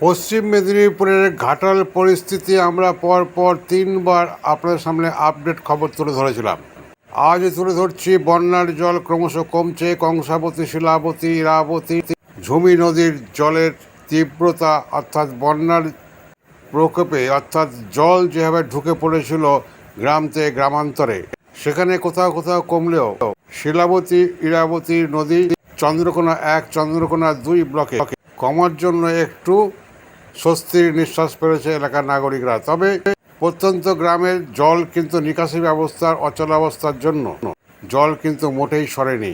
পশ্চিম মেদিনীপুরের ঘাটাল পরিস্থিতি আমরা পর পর তিনবার আপনাদের সামনে আপডেট খবর তুলে ধরেছিলাম। আজ তুলে ধরছি বন্যার জল ক্রমশ কমছে, কংসাবতী, শিলাবতী, ইরাবতী, ঝুমি নদীর জলের তীব্রতা অর্থাৎ বন্যার প্রকোপে অর্থাৎ জল যেভাবে ঢুকে পড়েছিল গ্রাম থেকে গ্রামান্তরে, সেখানে কোথাও কোথাও কমলেও শিলাবতী, ইরাবতী নদী চন্দ্রকোনা এক, চন্দ্রকোনা দুই ব্লকে কমার জন্য একটু স্বস্তির নিঃশ্বাস ফেলেছে এলাকার নাগরিকরা। তবে প্রত্যন্ত গ্রামের জল কিন্তু নিকাশি ব্যবস্থার অচলাবস্থার জন্য জল কিন্তু মোটেই সরেনি।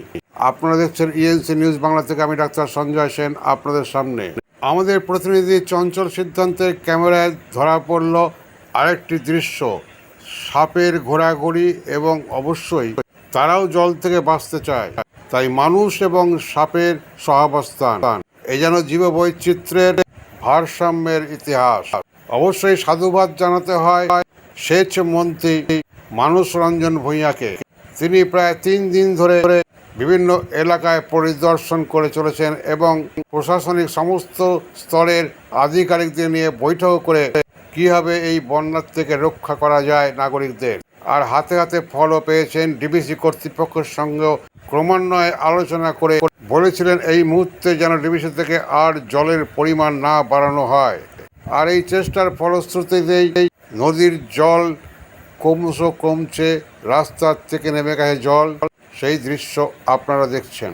আপনারা দেখছেন ইএনসি নিউজ বাংলা থেকে আমি ডাক্তার সঞ্জয় সেন আপনাদের সামনে। আমাদের প্রতিনিধি চঞ্চল সিদ্ধান্তের ক্যামেরায় ধরা পড়ল আরেকটি দৃশ্য। সাপের ঘোরাঘুরি এবং অবশ্যই তারাও জল থেকে বাঁচতে চায়। তাই মানুষ এবং সাপের সহাবস্থান। এ যেন জীব জীববৈচিত্র্যের ভারসাম্যের ইতিহাস। অবশ্যই সাধুবাদ জানাতে হয় সেচ মন্ত্রী মানুষ রঞ্জন ভূঁইয়াকে। তিনি প্রায় তিন দিন ধরে বিভিন্ন এলাকায় পরিদর্শন করে চলেছেন এবং প্রশাসনিক সমস্ত স্তরের আধিকারিকদের নিয়ে বৈঠক করে কীভাবে এই বন্যার থেকে রক্ষা করা যায় নাগরিকদের। আর হাতে হাতে ফলও পেয়েছেন ডিবিসি কর্তৃপক্ষের সঙ্গেও ক্রমান্বয়ে আলোচনা করে বলেছিলেন, এই মুহূর্তে যেন ডিবিসি থেকে আর জলের পরিমাণ না বাড়ানো হয়। আর এই চেষ্টার ফলশ্রুতিতেই নদীর জল ক্রমশ কমছে, রাস্তার থেকে নেমে গেছে জল। সেই দৃশ্য আপনারা দেখছেন।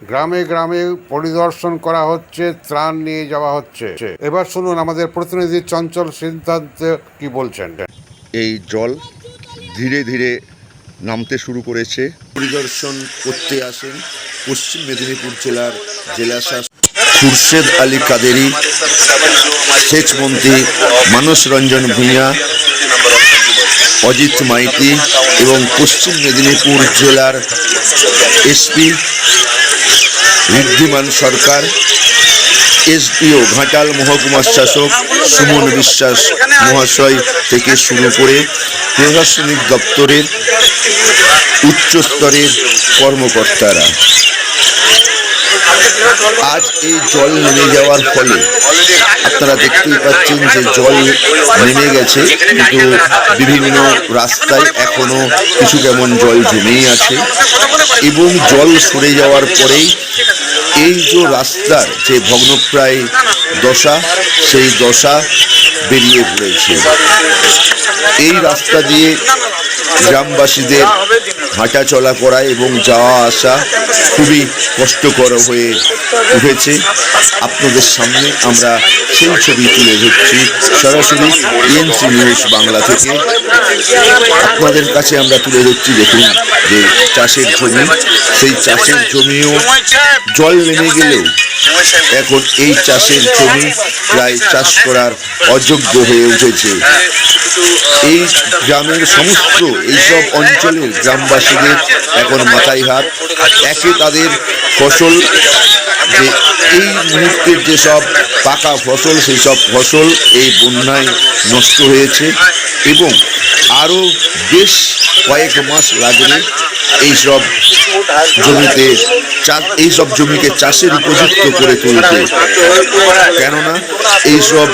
গ্রামে গ্রামে পরিদর্শন করা হচ্ছে, ত্রাণ নিয়ে যাওয়া হচ্ছে। এবার শুনুন আমাদের প্রতিনিধি চঞ্চল সিদ্ধান্ত কি বলছেন। এই জল ধীরে ধীরে নামতে শুরু করেছে। পরিদর্শন করতে আসেন পশ্চিম মেদিনীপুর জেলার জেলা শাসক খুরশেদ আলী কাদেরি সেচ মন্ত্রী মানস রঞ্জন ভূঁইয়া অজিত মাইতি এবং পশ্চিম মেদিনীপুর জেলার এসপি ঋদ্ধিমান সরকার এসডিও ঘাটাল মহকুমার শাসক সুমন বিশ্বাস মহাশয় থেকে শুরু করে প্রশাসনিক দপ্তরের উচ্চস্তরের কর্মকর্তারা। আজ এই জল নেমে যাওয়ার ফলে আপনারা দেখতেই পাচ্ছেন যে জল নেমে গেছে, কিন্তু বিভিন্ন রাস্তায় এখনও কিছু কেমন জল জমেই আছে। এবং জল সরে যাওয়ার পরেই এই যে রাস্তার যে ভগ্নপ্রায় দশা, সেই দশা বেরিয়ে পড়েছে। এই রাস্তা দিয়ে গ্রামবাসীদের হাঁটা চলা করা এবং যাওয়া আসা খুবই কষ্টকর হয়ে উঠেছে। আপনাদের সামনে আমরা সেই ছবি তুলে ধরছি সরাসরি ইএনসি নিউজ বাংলা থেকে। আপনাদের কাছে আমরা তুলে ধরছি, দেখুন, যে চাষের জমি, সেই চাষের জমিও জল নেমে গেলেও এখন এই চাষের জমি প্রায় চাষ করার অযোগ্য হয়ে উঠেছে। এই গ্রামের সমস্ত এইসব অঞ্চলের গ্রামবাসীদের এখন মাথায় হাত একে তাদের ফসল মুহূর্তের যেসব পাকা ফসল সেই সব ফসল এই বন্যায় নষ্ট হয়েছে এবং আরও বেশ কয়েক মাস লাগবে এইসব জমিতে এইসব জমিকে চাষের উপযুক্ত করে তুলতে। কেননা এইসব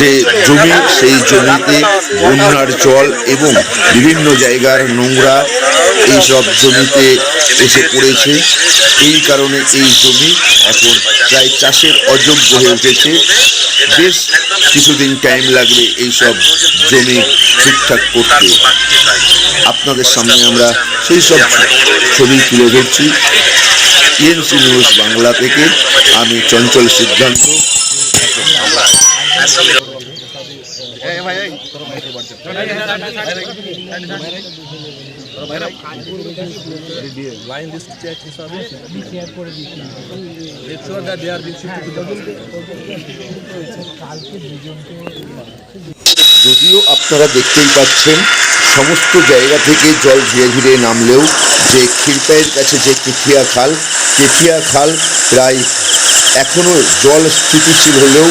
যে জমি, সেই জমিতে বন্যার জল এবং বিভিন্ন জায়গার নোংরা এইসব জমিতে এসে পড়েছে। এই কারণে এই জমি এখন প্রায় চাষের অযোগ্য হয়ে উঠেছে। বেশ কিছুদিন টাইম লাগবে এইসব জমি ঠিকঠাক করতে। আপনাদের সামনে আমরা সেই সব ছবি তুলে ধরছি। ইএনসি নিউজ বাংলা থেকে আমি চঞ্চল সিদ্ধান্ত। হিসাবে। যদিও আপনারা দেখতেই পাচ্ছেন সমস্ত জায়গা থেকে জল ধীরে ধীরে নামলেও যে ক্ষীরপাইয়ের কাছে যে কেঠিয়া খাল কেঠিয়া খাল প্রায় এখনও জল স্থিতিশীল হলেও